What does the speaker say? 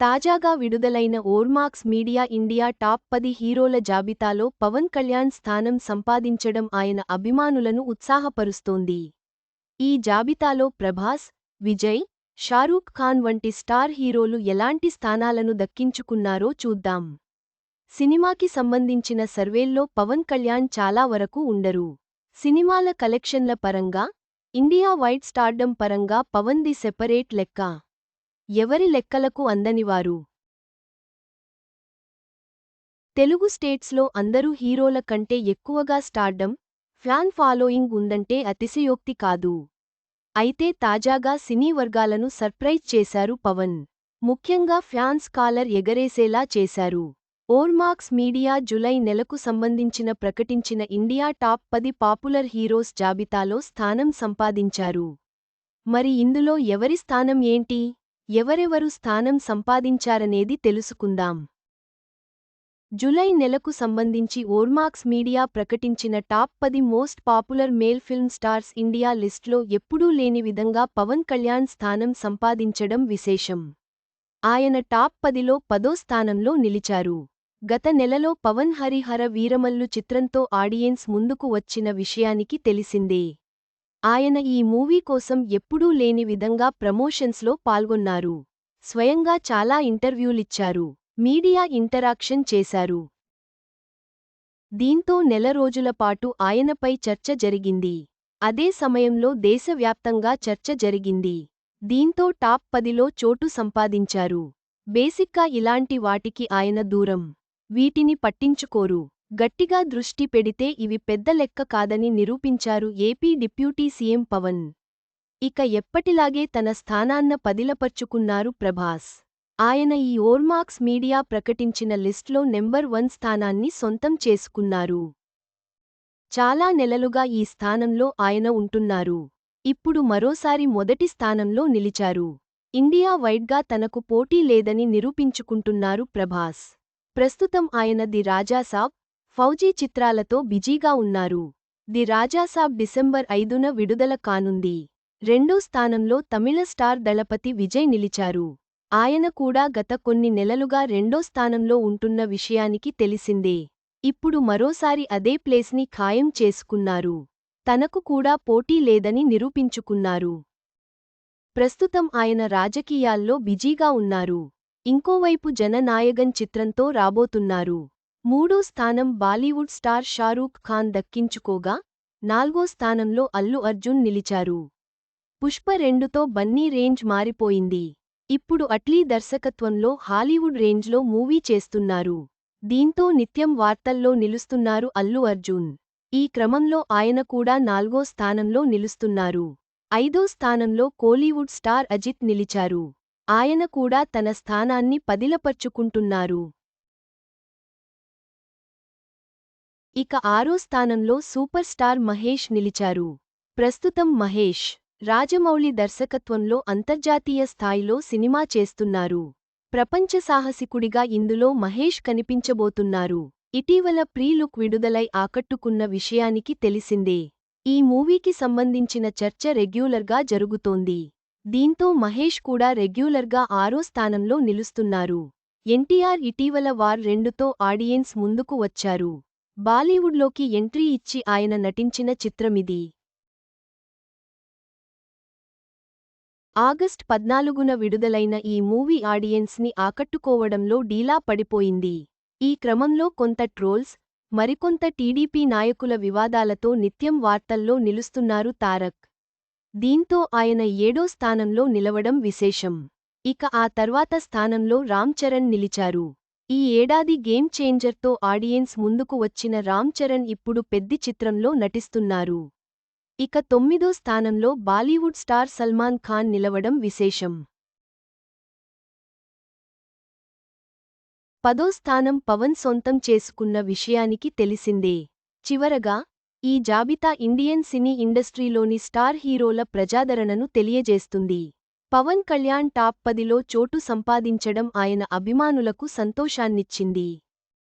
తాజాగా విడుదలైన Ormax media India top పది హీరోల జాబితాలో పవన్ కళ్యాణ్ స్థానం సంపాదించడం ఆయన అభిమానులను ఉత్సాహపరుస్తోంది. ఈ జాబితాలో ప్రభాస్ విజయ్ షారూఖ్ ఖాన్ వంటి స్టార్ హీరోలు ఎలాంటి స్థానాలను దక్కించుకున్నారో చూద్దాం. సినిమాకి సంబంధించిన సర్వేల్లో పవన్ కళ్యాణ్ చాలా వరకు ఉండరు. సినిమాల కలెక్షన్ల పరంగా ఇండియా వైడ్ స్టార్డం పరంగా పవన్ ది సెపరేట్ లెక్క. ఎవరి లెక్కలకు అందనివారు తెలుగు స్టేట్స్లో అందరూ హీరోల కంటే ఎక్కువగా స్టార్డం ఫ్యాన్ ఫాలోయింగ్ ఉందంటే అతిశయోక్తి కాదు. అయితే తాజాగా సినీ వర్గాలను సర్ప్రైజ్ చేశారు పవన్. ముఖ్యంగా ఫ్యాన్స్ కాలర్ ఎగరేసేలా చేశారు. ఓర్మాక్స్ మీడియా జులై నెలకు సంబంధించిన ప్రకటించిన ఇండియా టాప్ పది పాపులర్ హీరోస్ జాబితాలో స్థానం సంపాదించారు. మరి ఇందులో ఎవరి స్థానం ఏంటి? ఎవరెవరు స్థానం సంపాదించారనేది తెలుసుకుందాం. జులై నెలకు సంబంధించి ఓర్మాక్స్ మీడియా ప్రకటించిన టాప్ పది most popular male film stars India లిస్ట్లో ఎప్పుడూ లేని విధంగా పవన్ కళ్యాణ్ స్థానం సంపాదించడం విశేషం. ఆయన టాప్ పదిలో పదో స్థానంలో నిలిచారు. గత నెలలో పవన్ హరిహర వీరమల్లు చిత్రంతో ఆడియన్స్ ముందుకు వచ్చిన విషయానికి తెలిసిందే. ఆయన ఈ మూవీ కోసం ఎప్పుడూ లేని విధంగా ప్రమోషన్స్లో పాల్గొన్నారు. స్వయంగా చాలా ఇంటర్వ్యూలిచ్చారు. మీడియా ఇంటరాక్షన్ చేశారు. దీంతో నెల రోజుల పాటు ఆయనపై చర్చ జరిగింది. అదే సమయంలో దేశవ్యాప్తంగా చర్చ జరిగింది. దీంతో టాప్ పదిలో చోటు సంపాదించారు. బేసిక్గా ఇలాంటి వాటికి ఆయన దూరం. వీటిని పట్టించుకోరు. గట్టిగా దృష్టి పెడితే ఇవి పెద్ద లెక్క కాదని నిరూపించారు ఏపీ డిప్యూటీ సీఎం పవన్. ఇక ఎప్పటిలాగే తన స్థానాన్న పదిలపర్చుకున్నారు ప్రభాస్. ఆయన ఈ ఓర్మాక్స్ మీడియా ప్రకటించిన లిస్ట్లో నెంబర్ వన్ స్థానాన్ని సొంతం చేసుకున్నారు. చాలా నెలలుగా ఈ స్థానంలో ఆయన ఉంటున్నారు. ఇప్పుడు మరోసారి మొదటి స్థానంలో నిలిచారు. ఇండియా వైడ్గా తనకు పోటీ లేదని నిరూపించుకుంటున్నారు ప్రభాస్. ప్రస్తుతం ఆయన ది రాజాసాబ్ ఫౌజీ చిత్రాలతో బిజీగా ఉన్నారు. ది రాజాసాబ్ డిసెంబర్ ఐదున విడుదల కానుంది. రెండో స్థానంలో తమిళ స్టార్ దళపతి విజయ్ నిలిచారు. ఆయన కూడా గత కొన్ని నెలలుగా రెండో స్థానంలో ఉంటున్న విషయానికి తెలిసిందే. ఇప్పుడు మరోసారి అదే ప్లేస్ని ఖాయం చేసుకున్నారు. తనకు కూడా పోటీ లేదని నిరూపించుకున్నారు. ప్రస్తుతం ఆయన రాజకీయాల్లో బిజీగా ఉన్నారు. ఇంకోవైపు జననాయగన్ చిత్రంతో రాబోతున్నారు. మూడో స్థానం బాలీవుడ్ స్టార్ షారూఖ్ ఖాన్ దక్కించుకోగా నాల్గో స్థానంలో అల్లు అర్జున్ నిలిచారు. పుష్ప రెండుతో బన్నీ రేంజ్ మారిపోయింది. ఇప్పుడు అట్లీ దర్శకత్వంలో హాలీవుడ్ రేంజ్లో మూవీ చేస్తున్నారు. దీంతో నిత్యం వార్తల్లో నిలుస్తున్నారు అల్లు అర్జున్. ఈ క్రమంలో ఆయన కూడా నాల్గో స్థానంలో నిలుస్తున్నారు. ఐదో స్థానంలో కోలీవుడ్ స్టార్ అజిత్ నిలిచారు. ఆయన కూడా తన స్థానాన్ని పదిలపర్చుకుంటున్నారు. ఇక ఆరో స్థానంలో సూపర్ స్టార్ మహేష్ నిలిచారు. ప్రస్తుతం మహేష్ రాజమౌళి దర్శకత్వంలో అంతర్జాతీయ స్థాయిలో సినిమా చేస్తున్నారు. ప్రపంచ సాహసికుడిగా ఇందులో మహేష్ కనిపించబోతున్నారు. ఇటీవల ప్రీలుక్ విడుదలై ఆకట్టుకున్న విషయానికి తెలిసిందే. ఈ మూవీకి సంబంధించిన చర్చ రెగ్యులర్గా జరుగుతోంది. దీంతో మహేష్ కూడా రెగ్యులర్గా ఆరో స్థానంలో నిలుస్తున్నారు. ఎన్టీఆర్ ఇటీవల వార్ రెండుతో ఆడియన్స్ ముందుకు వచ్చారు. బాలీవుడ్లోకి ఎంట్రీ ఇచ్చి ఆయన నటించిన చిత్రమిది. ఆగస్ట్ పద్నాలుగున విడుదలైన ఈ మూవీ ఆడియన్స్ని ఆకట్టుకోవడంలో డీలా పడిపోయింది. ఈ క్రమంలో కొంత ట్రోల్స్ మరికొంత టీడీపీ నాయకుల వివాదాలతో నిత్యం వార్తల్లో నిలుస్తున్నారు తారక్. దీంతో ఆయన ఏడో స్థానంలో నిలవడం విశేషం. ఇక ఆ తర్వాత స్థానంలో రామ్ చరణ్ నిలిచారు. ఈ ఏడాది గేమ్ చేంజర్తో ఆడియన్స్ ముందుకు వచ్చిన రామ్ చరణ్ ఇప్పుడు పెద్ది చిత్రంలో నటిస్తున్నారు. ఇక తొమ్మిదో స్థానంలో బాలీవుడ్ స్టార్ సల్మాన్ ఖాన్ నిలవడం విశేషం. పదో స్థానం పవన్ సొంతం చేసుకున్న విషయానికి తెలిసిందే. చివరగా ఈ జాబితా ఇండియన్ సినీ ఇండస్ట్రీలోని స్టార్ హీరోల ప్రజాదరణను తెలియజేస్తుంది. పవన్ కళ్యాణ్ టాప్ పదిలో చోటు సంపాదించడం ఆయన అభిమానులకు సంతోషాన్నిచ్చింది.